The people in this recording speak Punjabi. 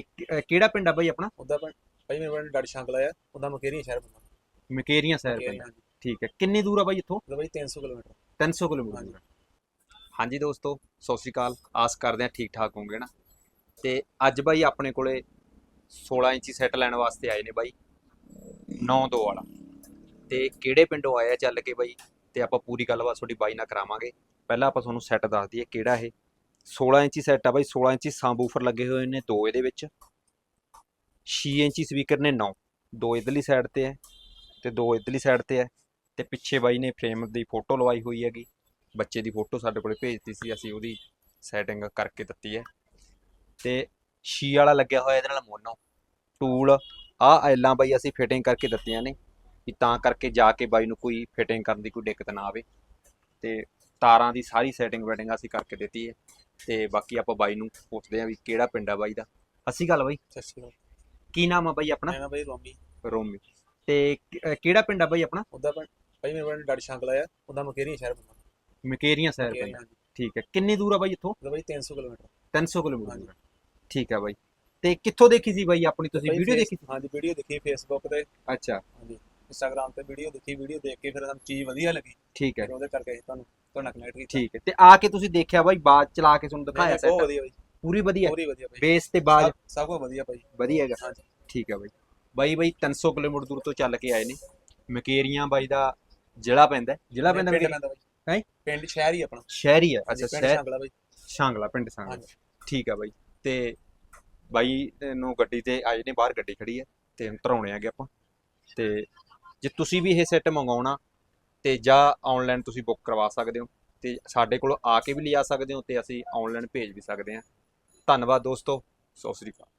ਅਹ ਕਿਹੜਾ ਪਿੰਡ ਆ ਬਾਈ ਆਪਣਾ? ਉਹਦਾ ਪਿੰਡ ਭਾਈ ਮੇਰੇ ਪਿੰਡ ਡੜ ਸ਼ੰਕਲਾ ਆ ਉਹਦਾ ਮਕੇਰੀਆਂ ਸ਼ਹਿਰ ਪੈਂਦਾ। ਮਕੇਰੀਆਂ ਪਿੰਡ ਹਾਂਜੀ। ਠੀਕ ਹੈ। ਕਿੰਨੀ ਦੂਰ ਆ ਬਾਈ ਇੱਥੋਂ? ਉਹਦਾ ਭਾਈ 300 ਕਿਲੋਮੀਟਰ। 300 ਕਿਲੋਮੀਟਰ ਹਾਂਜੀ। ਹੈ। ਹਾਂਜੀ ਦੋਸਤੋ ਸਤਿ ਸ਼੍ਰੀ ਅਕਾਲ। ਆਸ ਕਰਦੇ ਹਾਂ ਠੀਕ ਠਾਕ ਹੋਵੋਗੇ ਨਾ? ਤੇ ਅੱਜ ਬਾਈ ਆਪਣੇ ਕੋਲੇ 16 ਇੰਚੀ ਸੈੱਟ ਲੈਣ ਵਾਸਤੇ ਆਏ ਨੇ ਬਾਈ। 9-2 ਵਾਲਾ। ਤੇ ਕਿਹੜੇ ਪਿੰਡੋਂ ਆਏ ਆ ਚੱਲ ਕੇ ਬਾਈ? ਤੇ ਆਪਾਂ ਪੂਰੀ ਗੱਲਬਾਤ ਤੁਹਾਡੀ ਬਾਈ ਨਾਲ ਕਰਾਵਾਂਗੇ। ਪਹਿਲਾਂ ਆਪਾਂ ਤੁਹਾਨੂੰ ਸੈੱਟ ਦੱਸ ਦਈਏ ਕਿਹੜਾ ਇਹ। 16 ਇੰਚੀ ਸੈੱਟ ਆ ਬਾਈ 16 ਇੰਚੀ ਸਾਂਬੂਫਰ ਲੱਗੇ ਹੋਏ ਨੇ ਦੋ ਇਹਦੇ ਵਿੱਚ। 6 ਇੰਚੀ ਸਪੀਕਰ ਨੇ 9 ਦੋ ਇਧਰਲੀ ਸਾਈਡ ਤੇ ਹੈ ਤੇ ਦੋ ਇਧਰਲੀ ਸਾਈਡ ਤੇ ਹੈ ਤੇ ਪਿੱਛੇ ਬਾਈ ਨੇ ਫਰੇਮ ਦੀ ਫੋਟੋ ਲਵਾਈ ਹੋਈ ਹੈਗੀ। ਬੱਚੇ ਦੀ ਫੋਟੋ ਸਾਡੇ ਕੋਲੇ ਭੇਜਤੀ ਸੀ, ਅਸੀਂ ਉਹਦੀ ਸੈਟਿੰਗ ਕਰਕੇ ਦਿੱਤੀ ਹੈ। ਤੇ ਸ਼ੀ ਵਾਲਾ ਲੱਗਿਆ ਹੋਇਆ ਇਹਦੇ ਨਾਲ ਮੋਨੋ। ਟੂਲ ਆ ਐਲਾਂ ਬਾਈ, ਅਸੀਂ ਫਿਟਿੰਗ ਕਰਕੇ ਦਿੱਤੀਆਂ ਨੇ ਵੀ ਤਾਂ ਕਰਕੇ ਜਾ ਕੇ ਬਾਈ ਨੂੰ ਕੋਈ ਫਿਟਿੰਗ ਕਰਨ ਦੀ ਕੋਈ ਦਿੱਕਤ ਨਾ ਆਵੇ। ਤੇ ਤਾਰਾਂ ਦੀ ਸਾਰੀ ਸੈਟਿੰਗ ਵੈਟਿੰਗ ਅਸੀਂ ਕਰਕੇ ਦਿੱਤੀ ਹੈ। ਤੇ ਬਾਕੀ ਆਪਾਂ ਬਾਈ ਨੂੰ ਪੁੱਛਦੇ ਆਂ ਵੀ ਕਿਹੜਾ ਪਿੰਡ ਆ ਬਾਈ ਦਾ। ਅਸੀਂ ਗੱਲ ਬਾਈ। ਸਤਿ ਸ਼੍ਰੀ ਅਕਾਲ। ਕੀ ਨਾਮ ਆ ਬਾਈ ਆਪਣਾ? ਨਾ ਭਾਈ ਰੋਮੀ। ਰੋਮੀ। ਤੇ ਕਿ- ਅਹ ਕਿਹੜਾ ਪਿੰਡ ਆ ਬਾਈ ਆਪਣਾ? ਉਹਦਾ ਪਿੰਡ ਭਾਈ ਮੇਰੇ ਪਿੰਡ ਡੜ ਸ਼ੰਕਲਾ ਆ। ਉਹਦਾ ਮਕੇਰੀਆਂ ਸ਼ਹਿਰ ਪੈਂਦਾ। ਮਕੇਰੀਆਂ ਪਿੰਡ ਮਕੇਰੀਆਂ, ਹਾਂਜੀ। ਠੀਕ ਹੈ। ਕਿੰਨੀ ਦੂਰ ਆ ਬਾਈ ਇੱਥੋਂ? ਉਹਦਾ ਭਾਈ 300 ਕਿਲੋਮੀਟਰ। 300 ਕਿਲੋਮੀਟਰ। ਦੂਰ। ਠੀਕ ਹੈ ਬਾਈ। ਤੇ ਕਿੱਥੋਂ ਦੇਖੀ ਸੀ ਬਾਈ ਆਪਣੀ ਤੁਸੀਂ? ਭਾਈ ਵੀਡੀਓ ਦੇਖੀ ਸੀ? ਹਾਂਜੀ ਵੀਡੀਓ ਦੇਖੀ ਫੇਸਬੁੱਕ ਤੇ। ਅੱਛਾ। ਹਾਂਜੀ। ਇੰਸਟਾਗ੍ਰam ਤੇ ਵੀਡੀਓ ਦੇਖੀ। ਵੀਡੀਓ ਦੇਖ ਕੇ ਫਿਰ ਸਾਨੂੰ ਚੀਜ਼ ਵਧੀਆ ਲੱਗੀ। ਠੀਕ ਹੈ। ਫਿਰ ਉਹਦੇ ਕਰਕੇ ਅਸੀਂ ਤੁਹਾਨੂੰ। ਤੁਹਾਡਾ ਕਨੈਕਟ ਕੀਤਾ। ਠੀਕ ਹੈ ਤੇ ਆ ਕੇ ਤੁਸੀਂ ਦੇਖਿਆ ਬਾਈ ਬਾਜ ਚਲਾ ਕੇ ਤੁਹਾਨੂੰ ਦਿਖਾਇਆ ਬਹੁਤ ਸੈਟ ਵਧੀਆ ਭਾਈ ਪੂਰੀ ਵਧੀਆ? ਪੂਰੀ ਵਧੀਆ ਭਾਈ ਬੇਸ ਤੇ ਬਾਜ ਸਭ- ਕੁਝ ਵਧੀਆ ਭਾਈ ਵਧੀਆ ਹੈਗਾ। ਹਾਂਜੀ। ਠੀਕ ਹੈ ਬਾਈ। ਬਾਈ ਬਾਈ 300 ਕਿਲੋਮੀਟਰ ਦੂਰ ਤੋਂ ਚੱਲ ਕੇ ਆਏ ਨੇ। ਮਕੇਰੀਆਂ ਬਾਈ ਦਾ ਜ਼ਿਲ੍ਹਾ ਪੈਂਦਾ ਹੈ। ਜ਼ਿਲ੍ਹਾ ਪੈਂਦਾ ਪਿੰਡ? ਪੈਂਦਾ ਭਾਈ ਹੈਂ? ਪਿੰਡ ਸ਼ਹਿਰ ਹੀ ਆਪਣਾ। ਸ਼ਹਿਰੀ ਹੈ ਹਾਂਜੀ, ਅੱਛਾ ਪਿੰਡ ਸ਼ਹਿਰ ਸ਼ੰਕਲਾ ਭਾਈ ਸ਼ਾਂਗਲਾ ਪਿੰਡ ਸ਼ਾਂਗਲਾ। ਹਾਂਜੀ। ਠੀਕ ਹੈ ਬਾਈ। ਤੇ ਬਾਈ ਨੂੰ ਗੱਡੀ ਤੇ ਆਏ ਨੇ ਬਾਹਰ ਗੱਡੀ ਖੜੀ ਹੈ। ਤੇ ਉਤਰਾਉਣੇ ਆਗੇ ਆਪਾਂ। ਤੇ ਜੇ ਤੁਸੀਂ ਵੀ ਇਹ ਸੈੱਟ ਮੰਗਾਉਣਾ ਤੇ ਜਾਂ ਆਨਲਾਈਨ ਤੁਸੀਂ ਬੁੱਕ ਕਰਵਾ ਸਕਦੇ ਹੋ ਤੇ ਸਾਡੇ ਕੋਲ ਆ ਕੇ ਵੀ ਲਿਆ ਸਕਦੇ ਹੋ ਤੇ ਅਸੀਂ ਆਨਲਾਈਨ ਭੇਜ ਵੀ ਸਕਦੇ ਹਾਂ। ਧੰਨਵਾਦ ਦੋਸਤੋ, ਸਤਿ ਸ੍ਰੀ ਅਕਾਲ।